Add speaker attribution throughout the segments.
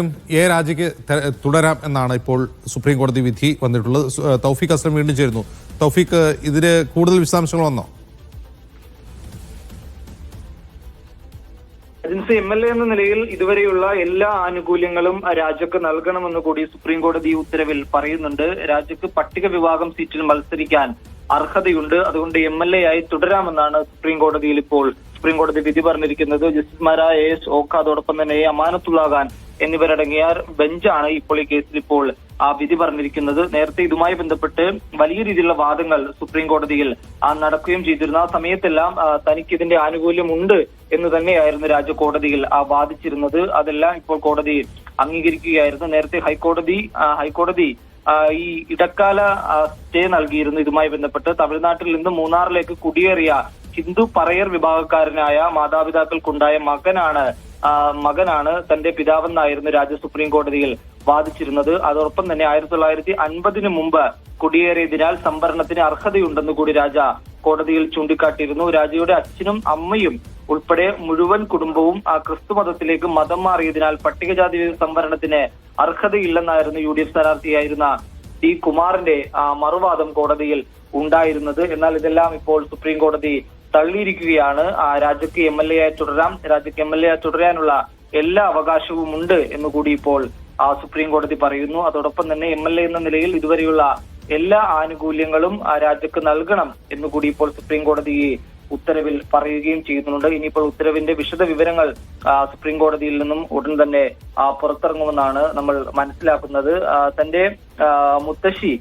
Speaker 1: ും എ രാജയ്ക്ക് തുടരാം എന്നാണ് ഇപ്പോൾ സുപ്രീം കോടതി വിധി വന്നിട്ടുള്ളത്. തൗഫീഖ് അസ്ലം വീണ്ടും ചേരുന്നു. തൗഫീഖ് ഇതിന് കൂടുതൽ വിശദാംശങ്ങൾ വന്നോ?
Speaker 2: ഏജൻസി എം എൽ എ എന്ന നിലയിൽ ഇതുവരെയുള്ള എല്ലാ ആനുകൂല്യങ്ങളും രാജ്യക്ക് നൽകണമെന്ന് കൂടി സുപ്രീം കോടതി ഉത്തരവിൽ പറയുന്നുണ്ട്. രാജ്യക്ക് പട്ടിക വിഭാഗം സീറ്റിൽ മത്സരിക്കാൻ അർഹതയുണ്ട്. അതുകൊണ്ട് എം എൽ എ ആയി തുടരാമെന്നാണ് സുപ്രീം കോടതിയിൽ ഇപ്പോൾ സുപ്രീം കോടതി വിധി പറഞ്ഞിരിക്കുന്നത്. ജസ്റ്റിസുമാരായ എസ് ഓക്ക അതോടൊപ്പം തന്നെ എ അമാനത്തുള്ള ഖാൻ എന്നിവരടങ്ങിയ ബെഞ്ചാണ് ഇപ്പോൾ ഈ കേസിൽ ഇപ്പോൾ ആ വിധി പറഞ്ഞിരിക്കുന്നത്. നേരത്തെ ഇതുമായി ബന്ധപ്പെട്ട് വലിയ രീതിയിലുള്ള വാദങ്ങൾ സുപ്രീം കോടതിയിൽ നടക്കുകയും ചെയ്തിരുന്ന. ആ സമയത്തെല്ലാം തനിക്ക് ഇതിന്റെ ആനുകൂല്യം ഉണ്ട് എന്ന് തന്നെയായിരുന്നു രാജകോടതിയിൽ ആ വാദിച്ചിരുന്നത്. അതെല്ലാം ഇപ്പോൾ കോടതി അംഗീകരിക്കുകയായിരുന്നു. നേരത്തെ ഹൈക്കോടതി ഹൈക്കോടതി ഈ ഇടക്കാല സ്റ്റേ നൽകിയിരുന്നു ഇതുമായി ബന്ധപ്പെട്ട്. തമിഴ്നാട്ടിൽ നിന്ന് മൂന്നാറിലേക്ക് കുടിയേറിയ ഹിന്ദു പറയർ വിഭാഗക്കാരനായ മാതാപിതാക്കൾക്കുണ്ടായ മകനാണ് മകനാണ് തന്റെ പിതാവെന്നായിരുന്നു രാജ്യ സുപ്രീം കോടതിയിൽ വാദിച്ചിരുന്നത്. അതോടൊപ്പം തന്നെ ആയിരത്തി തൊള്ളായിരത്തി അൻപതിനു മുമ്പ് കുടിയേറിയതിനാൽ സംവരണത്തിന് അർഹതയുണ്ടെന്ന് കൂടി രാജ കോടതിയിൽ ചൂണ്ടിക്കാട്ടിയിരുന്നു. രാജയുടെ അച്ഛനും അമ്മയും ഉൾപ്പെടെ മുഴുവൻ കുടുംബവും ആ ക്രിസ്തു മതത്തിലേക്ക് മതം മാറിയതിനാൽ പട്ടികജാതി സംവരണത്തിന് അർഹതയില്ലെന്നായിരുന്നു യു ഡി എഫ് സ്ഥാനാർത്ഥിയായിരുന്ന ടി കുമാറിന്റെ മറുവാദം കോടതിയിൽ ഉണ്ടായിരുന്നത്. എന്നാൽ ഇതെല്ലാം ഇപ്പോൾ സുപ്രീം കോടതി തള്ളിയിരിക്കുകയാണ്. ആ, രാജയ്ക്ക് എം എൽ എ ആയി തുടരാം. രാജയ്ക്ക് എം എൽ എ ആയി തുടരാനുള്ള എല്ലാ അവകാശവും ഉണ്ട് എന്ന് കൂടി ഇപ്പോൾ ആ, സുപ്രീം കോടതി പറയുന്നു. അതോടൊപ്പം തന്നെ എം എൽ എ എന്ന നിലയിൽ ഇതുവരെയുള്ള എല്ലാ ആനുകൂല്യങ്ങളും ആ, രാജ്യക്ക് നൽകണം എന്ന് കൂടി ഇപ്പോൾ സുപ്രീം കോടതി ഉത്തരവിൽ പറയുകയും ചെയ്യുന്നുണ്ട്. ഇനിയിപ്പോൾ ഉത്തരവിന്റെ വിശദ വിവരങ്ങൾ സുപ്രീം കോടതിയിൽ നിന്നും ഉടൻ തന്നെ പുറത്തിറങ്ങുമെന്നാണ് നമ്മൾ മനസ്സിലാക്കുന്നത്. തന്റെ മുത്തശ്ശി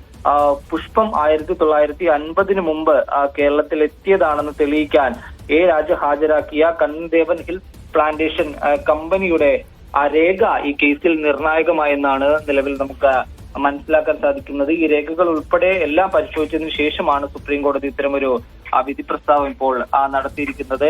Speaker 2: പുഷ്പം ആയിരത്തി തൊള്ളായിരത്തി അൻപതിന് മുമ്പ് കേരളത്തിൽ എത്തിയതാണെന്ന് തെളിയിക്കാൻ എ രാജ ഹാജരാക്കിയ കണ്ണൻദേവൻ ഹിൽ പ്ലാന്റേഷൻ കമ്പനിയുടെ ആ രേഖ ഈ കേസിൽ നിർണായകമായെന്നാണ് നിലവിൽ നമുക്ക് മനസ്സിലാക്കാൻ സാധിക്കുന്നത്. ഈ രേഖകൾ ഉൾപ്പെടെ എല്ലാം പരിശോധിച്ചതിനു ശേഷമാണ് സുപ്രീം കോടതി ഇത്തരമൊരു വിധി പ്രസ്താവം ഇപ്പോൾ നടത്തിയിരിക്കുന്നത്.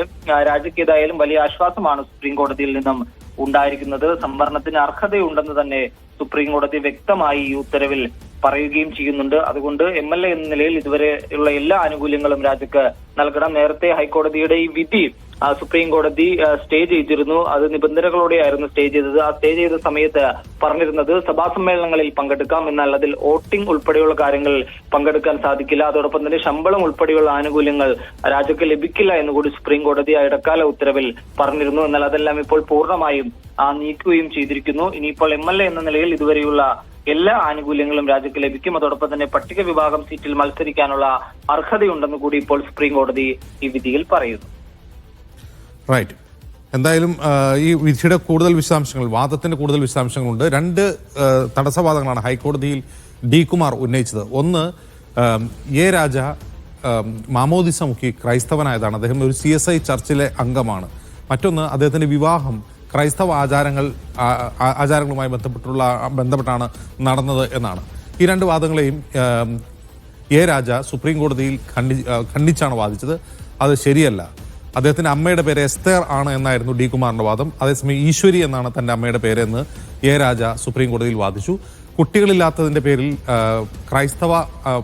Speaker 2: രാജ്യക്ക് ഏതായാലും വലിയ ആശ്വാസമാണ് സുപ്രീം കോടതിയിൽ നിന്നും ഉണ്ടായിരിക്കുന്നത്. സംവരണത്തിന് അർഹതയുണ്ടെന്ന് തന്നെ സുപ്രീം കോടതി വ്യക്തമായി ഈ ഉത്തരവിൽ പറയുകയും ചെയ്യുന്നുണ്ട്. അതുകൊണ്ട് എം എൽ എ എന്ന നിലയിൽ ഇതുവരെ ഉള്ള എല്ലാ ആനുകൂല്യങ്ങളും രാജ്യക്ക് നൽകണം. നേരത്തെ ഹൈക്കോടതിയുടെ ഈ വിധി സുപ്രീം കോടതി സ്റ്റേ ചെയ്തിരുന്നു. അത് നിബന്ധനകളോടെയായിരുന്നു സ്റ്റേ ചെയ്തത്. ആ സ്റ്റേ ചെയ്ത സമയത്ത് പറഞ്ഞിരുന്നത് സഭാ സമ്മേളനങ്ങളിൽ പങ്കെടുക്കാം എന്നാൽ അതിൽ വോട്ടിംഗ് ഉൾപ്പെടെയുള്ള കാര്യങ്ങൾ പങ്കെടുക്കാൻ സാധിക്കില്ല. അതോടൊപ്പം തന്നെ ശമ്പളം ഉൾപ്പെടെയുള്ള ആനുകൂല്യങ്ങൾ രാജ്യക്ക് ലഭിക്കില്ല എന്ന് കൂടി സുപ്രീം കോടതി ആ ഇടക്കാല ഉത്തരവിൽ പറഞ്ഞിരുന്നു. എന്നാൽ അതെല്ലാം ഇപ്പോൾ പൂർണമായും നീക്കുകയും ചെയ്തിരിക്കുന്നു. ഇനിയിപ്പോൾ എം എൽ എ എന്ന നിലയിൽ ഇതുവരെയുള്ള എല്ലാ ആനുകൂല്യങ്ങളും രാജ്യത്ത് ലഭിക്കും. അതോടൊപ്പം തന്നെ പട്ടിക വിഭാഗം സീറ്റിൽ മത്സരിക്കാനുള്ള അർഹതയുണ്ടെന്ന് കൂടി ഇപ്പോൾ സുപ്രീം കോടതി ഈ വിധിയിൽ പറയുന്നു.
Speaker 1: റൈറ്റ്. എന്തായാലും ഈ വിധിയുടെ കൂടുതൽ വിശദാംശങ്ങൾ വാദത്തിന്റെ കൂടുതൽ വിശദാംശങ്ങളുണ്ട്. രണ്ട് തടസ്സവാദങ്ങളാണ് ഹൈക്കോടതിയിൽ ഡി കുമാർ ഉന്നയിച്ചത്. ഒന്ന് എ രാജ മാമോദിസ മുഖി ക്രൈസ്തവനായതാണ്. അദ്ദേഹം ഒരു സി എസ് ഐ ചർച്ചിലെ അംഗമാണ്. മറ്റൊന്ന് അദ്ദേഹത്തിന്റെ വിവാഹം ക്രൈസ്തവ ആചാരങ്ങൾ ആചാരങ്ങളുമായി ബന്ധപ്പെട്ടുള്ള ബന്ധപ്പെട്ടാണ് നടന്നത് എന്നാണ്. ഈ രണ്ട് വാദങ്ങളെയും എ രാജ സുപ്രീം കോടതിയിൽ ഖണ്ഡി ഖണ്ഡിച്ചാണ് വാദിച്ചത്. അത് ശരിയല്ല. അദ്ദേഹത്തിന്റെ അമ്മയുടെ പേര് എസ്തേർ ആണ് എന്നായിരുന്നു ഡി കുമാറിന്റെ വാദം. അതേസമയം ഈശ്വരി എന്നാണ് തന്റെ അമ്മയുടെ പേരെന്ന് എ രാജ സുപ്രീം കോടതിയിൽ വാദിച്ചു. കുട്ടികളില്ലാത്തതിന്റെ പേരിൽ ക്രൈസ്തവ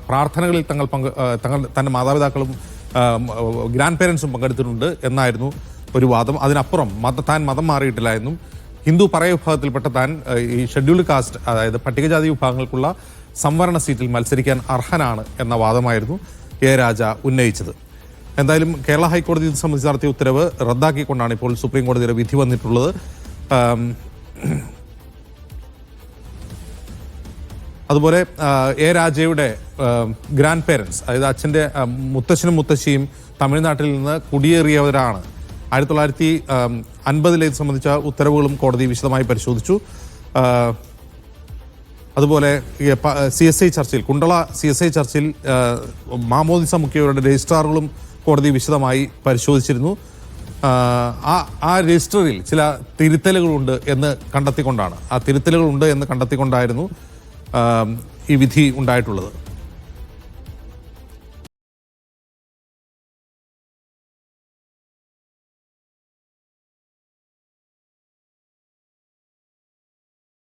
Speaker 1: പ്രാർത്ഥനകളിൽ തങ്ങൾ പങ്ക് തങ്ങൾ തന്റെ മാതാപിതാക്കളും ഗ്രാൻഡ് പേരൻസും പങ്കെടുത്തിട്ടുണ്ട് എന്നായിരുന്നു ഒരു വാദം. അതിനപ്പുറം മത താൻ മതം മാറിയിട്ടില്ല എന്നും ഹിന്ദു പറയ വിഭാഗത്തിൽപ്പെട്ട താൻ ഈ ഷെഡ്യൂൾഡ് കാസ്റ്റ് അതായത് പട്ടികജാതി വിഭാഗങ്ങൾക്കുള്ള സംവരണ സീറ്റിൽ മത്സരിക്കാൻ അർഹനാണ് എന്ന വാദമായിരുന്നു കെ രാജ ഉന്നയിച്ചത്. എന്തായാലും കേരള ഹൈക്കോടതി ഇത് സംബന്ധിച്ച് നടത്തിയ ഉത്തരവ് റദ്ദാക്കിക്കൊണ്ടാണ് ഇപ്പോൾ സുപ്രീം കോടതിയുടെ വിധി വന്നിട്ടുള്ളത്. അതുപോലെ എ രാജയുടെ ഗ്രാൻഡ് പേരൻസ് അതായത് അച്ഛന്റെ മുത്തശ്ശനും മുത്തശ്ശിയും തമിഴ്നാട്ടിൽ നിന്ന് കുടിയേറിയവരാണ്. ആയിരത്തി തൊള്ളായിരത്തി അൻപതിലെ സംബന്ധിച്ച ഉത്തരവുകളും കോടതി വിശദമായി പരിശോധിച്ചു. അതുപോലെ സി എസ് ഐ ചർച്ചിൽ കുണ്ടള സി എസ് ഐ ചർച്ചിൽ മാമോദിസ മുഖ്യവരുടെ രജിസ്ട്രാറുകളും കോടതി വിശദമായി പരിശോധിച്ചിരുന്നു. ആ ആ രജിസ്റ്ററിൽ ചില തിരുത്തലുകളുണ്ട് എന്ന് കണ്ടെത്തിക്കൊണ്ടാണ്. ആ തിരുത്തലുകളുണ്ട് എന്ന് കണ്ടെത്തിക്കൊണ്ടായിരുന്നു ഈ വിധി ഉണ്ടായിട്ടുള്ളത്.